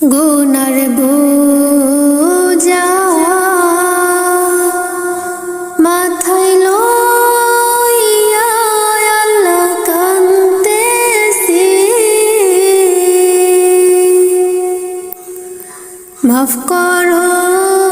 গুনার বোঝা মাথায় লইয়া মাফ করো।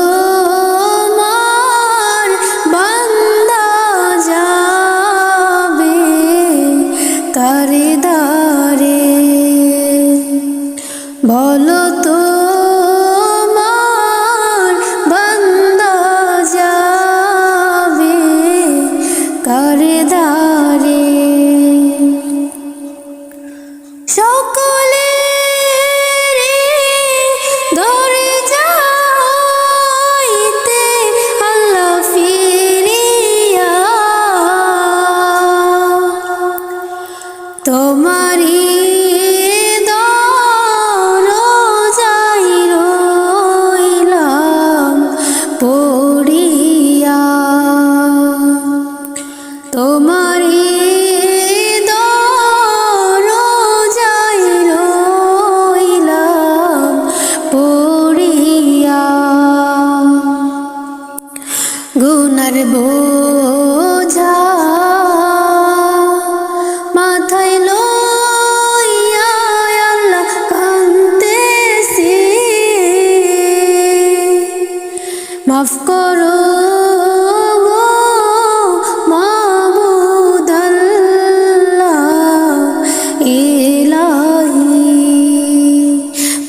কারে দারে বলো তো গুনার বোঝা মাথায় লইয়া আল্লাহ কান্দেছি মাফ করো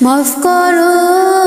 মাফ করো